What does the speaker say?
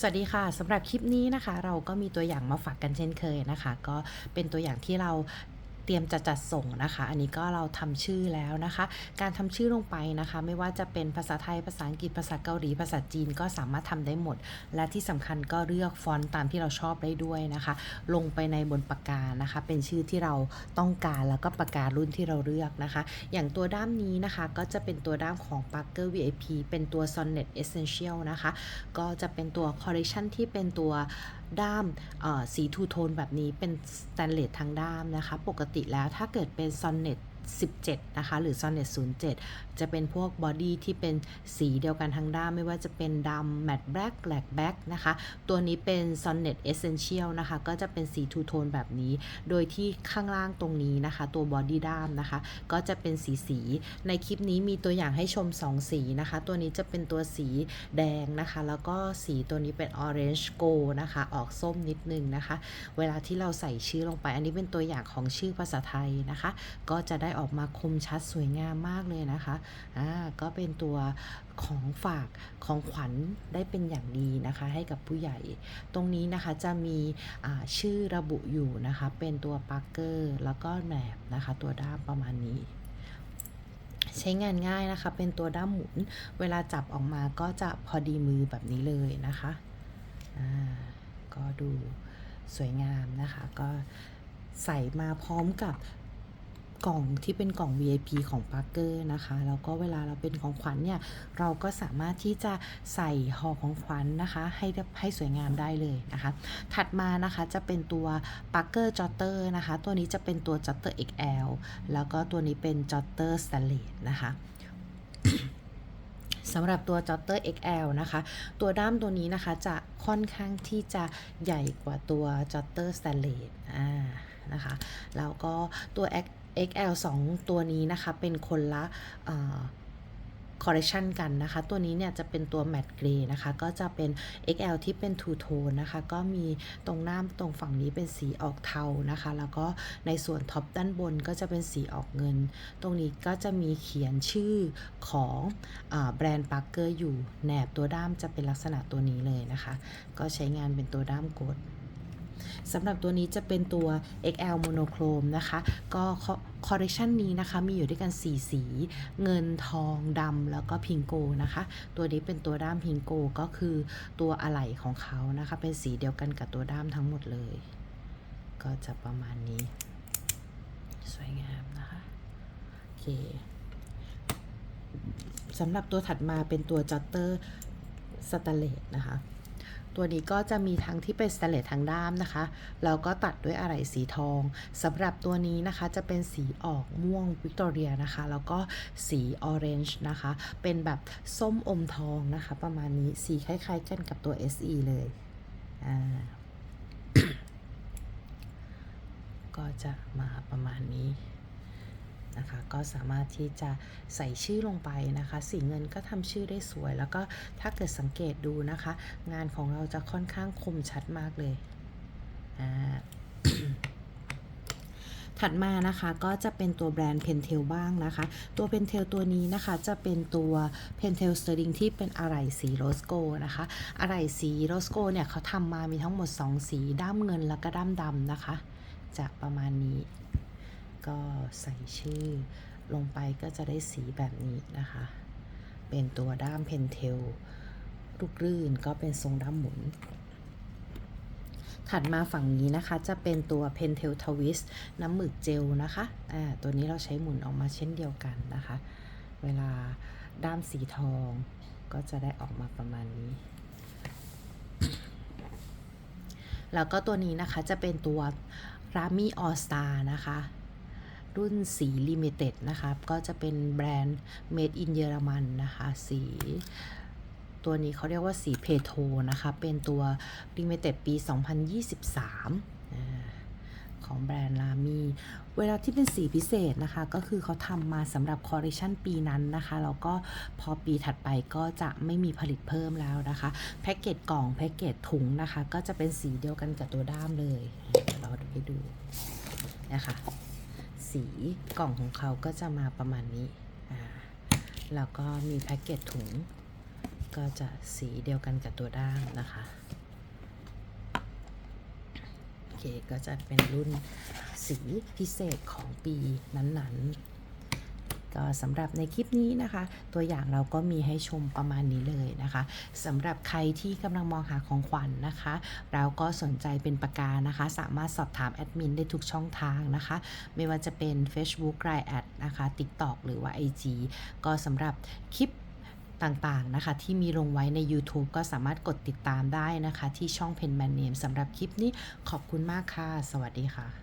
สวัสดีค่ะสำหรับคลิปนี้นะคะ เราก็มีตัวอย่างมาฝากกันเช่นเคยนะคะ ก็เป็นตัวอย่างที่เรา เตรียมจะจัดส่งนะคะ อันนี้ก็เราทำชื่อแล้วนะคะ การทำชื่อลงไปนะคะ ไม่ว่าจะเป็นภาษาไทยภาษาอังกฤษภาษาเกาหลีภาษาจีนก็สามารถทำได้หมด และที่สำคัญก็เลือกฟอนต์ตามที่เราชอบได้ด้วยนะคะ ลงไปในบนปากกานะคะ เป็นชื่อที่เราต้องการแล้วก็ปากการุ่นที่เราเลือกนะคะ อย่างตัวด้ามนี้นะคะก็จะเป็นตัวด้ามของ Parker VIP เป็นตัว Sonnet Essential นะคะ ก็จะเป็นตัวคอลเลคชันที่เป็นตัว ด้ามสีทูโทนแบบนี้เป็นสแตนเลสทางด้ามนะคะ ปกติแล้วถ้าเกิดเป็นซอนเน็ต 17 นะคะ หรือ Sonnet 07 จะเป็นพวกบอดี้ที่เป็นสีเดียวกันทั้งด้ามไม่ว่าจะเป็นดำ matte black black back นะคะ ตัวนี้เป็น Sonnet Essential นะคะ ก็จะเป็นสีทูโทนแบบนี้ โดยที่ข้างล่างตรงนี้นะคะ ตัวบอดี้ด้ามนะคะ ก็จะเป็นสีสี ในคลิปนี้มีตัวอย่างให้ชม 2 สีนะคะ ตัวนี้จะเป็นตัวสีแดงนะคะ แล้วก็สีตัวนี้เป็น orange g o นะคะ ออกส้มนิดนึงนะคะ เวลาที่เราใส่ชื่อลงไป อันนี้เป็นตัวอย่างของชื่อภาษาไทยนะคะ ก็จะได้ออกมาคมชัดสวยงามมากเลยนะคะอ่าก็เป็นตัวของฝากของขวัญได้เป็นอย่างดีนะคะ ให้กับผู้ใหญ่ ตรงนี้นะคะจะมีชื่อระบุอยู่นะคะ เป็นตัวปาร์เกอร์แล้วก็แหนบนะคะ ตัวด้ามประมาณนี้ใช้งานง่ายนะคะ เป็นตัวด้ามหมุน เวลาจับออกมาก็จะพอดีมือแบบนี้เลยนะคะ อ่า ก็ดูสวยงามนะคะ ก็ใส่มาพร้อมกับ กล่องที่เป็นกล่อง VIP ของ Parker นะคะแล้วก็เวลาเราเป็นของขวัญเนี่ยเราก็สามารถที่จะใส่ห่อของขวัญนะคะให้ให้สวยงามได้เลยนะคะ ถัดมานะคะจะเป็นตัว Parker Jotter นะคะ ตัวนี้จะเป็นตัว Jotter XL แล้วก็ตัวนี้เป็น Jotter Stainless นะคะสำหรับตัว Jotter XL นะคะ ตัวด้ามตัวนี้นะคะจะค่อนข้างที่จะใหญ่กว่าตัว Jotter Stainless อ่านะคะ แล้วก็ตัว XL 2 ตัวนี้นะคะ เป็นคนละคอร์เรชันกันนะคะ ตัวนี้เนี่ยจะเป็นตัวแมตต์เกรย์นะคะ ก็จะเป็น XL ที่เป็นทูโทนนะคะ ก็มีตรงหน้าตรงฝั่งนี้เป็นสีออกเทานะคะ แล้วก็ในส่วนท็อปด้านบนก็จะเป็นสีออกเงิน ตรงนี้ก็จะมีเขียนชื่อของอแบรนด์ปาร์เกอร์อยู่แหนบตัวด้ามจะเป็นลักษณะตัวนี้เลยนะคะ ก็ใช้งานเป็นตัวด้ามกด สำหรับตัวนี้จะเป็นตัว XL Monochrome นะคะ ก็คอร์เรชันนี้นะคะมีอยู่ด้วยกัน 4 สี เงินทองดำแล้วก็พิงโกนะคะ ตัวนี้เป็นตัวด้ามพิงโกก็คือตัวอะไหล่ของเขานะคะ เป็นสีเดียวกันกับตัวด้ามทั้งหมดเลย ก็จะประมาณนี้ สวยงามนะคะโอเคสำหรับตัวถัดมาเป็นตัวจัตเตอร์สแตเลสนะคะ ตัวนี้ก็จะมีทั้งที่เป็นสแตนเลสทางด้ามนะคะแล้วก็ตัดด้วยอะไหล่สีทองสำหรับตัวนี้นะคะจะเป็นสีออกม่วงวิกตอเรียนะคะ แล้วก็สีออเรนจ์นะคะ เป็นแบบส้มอมทองนะคะ ประมาณนี้สีคล้ายๆกันกับตัว SE เลยอ่าก็จะมาประมาณนี้ นะคะ ก็สามารถที่จะใส่ชื่อลงไปนะคะ สีเงินก็ทำชื่อได้สวย แล้วก็ถ้าเกิดสังเกตดูนะคะ งานของเราจะค่อนข้างคมชัดมากเลยอ่าถัดมานะคะก็จะเป็นตัวแบรนด์ Pentel บ้างนะคะ ตัว Pentel ตัวนี้นะคะจะเป็นตัว Pentel Sterling ที่เป็นอะไหล่สีโรสโกนะคะอะไหล่สีโรสโกเนี่ยเขาทำมามีทั้งหมด 2 สีด้ามเงินแล้วก็ด้ามดำนะคะ จะประมาณนี้ ก็ใส่ชื่อลงไปก็จะได้สีแบบนี้นะคะ เป็นตัวด้ามเพนเทลลูกรื่นก็เป็นทรงด้ามหมุน ถัดมาฝั่งนี้นะคะจะเป็นตัว Pentel Twist น้ำหมึกเจลนะคะอ่าตัวนี้เราใช้หมุนออกมาเช่นเดียวกันนะคะ เวลาด้ามสีทองก็จะได้ออกมาประมาณนี้ แล้วก็ตัวนี้นะคะจะเป็นตัว Rami All Star นะคะ รุ่นสี Limited นะคะก็จะเป็นแบรนด์ Made in เยอรมันนะคะสีตัวนี้เขาเรียกว่าสีเพโทนะคะ เป็นตัว Limited ปี 2023อ่าของแบรนด์ลามีเวลาที่เป็นสีพิเศษนะคะ ก็คือเขาทำมาสำหรับคอร์เรชันปีนั้นนะคะ แล้วก็พอปีถัดไปก็จะไม่มีผลิตเพิ่มแล้วนะคะ แพ็กเกจกล่อง แพ็กเกจถุงนะคะ ก็จะเป็นสีเดียวกันกับตัวด้ามเลยเดี๋ยวเราดูให้ดูนะคะ สีกล่องของเขาก็จะมาประมาณนี้อ่าแล้วก็มีแพ็กเกจถุง ก็จะสีเดียวกันกับตัวด้ามนะคะ โอเค ก็จะเป็นรุ่นสีพิเศษของปีนั้นๆ ก็สำหรับในคลิปนี้นะคะ ตัวอย่างเราก็มีให้ชมประมาณนี้เลยนะคะสำหรับใครที่กำลังมองหาของขวัญนนะคะ เราก็สนใจเป็นประการนะคะ สามารถสอบถามแอดมินได้ทุกช่องทางนะคะ ไม่ว่าจะเป็น Facebook l i n e แอดนะคะ TikTok หรือว่า IG ก็สำหรับคลิปต่างๆนะคะ ที่มีลงไว้ใน YouTube ก็สามารถกดติดตามได้นะคะ ที่ช่อง Pen Man Name สำหรับคลิปนี้ขอบคุณมากค่ะ สวัสดีค่ะ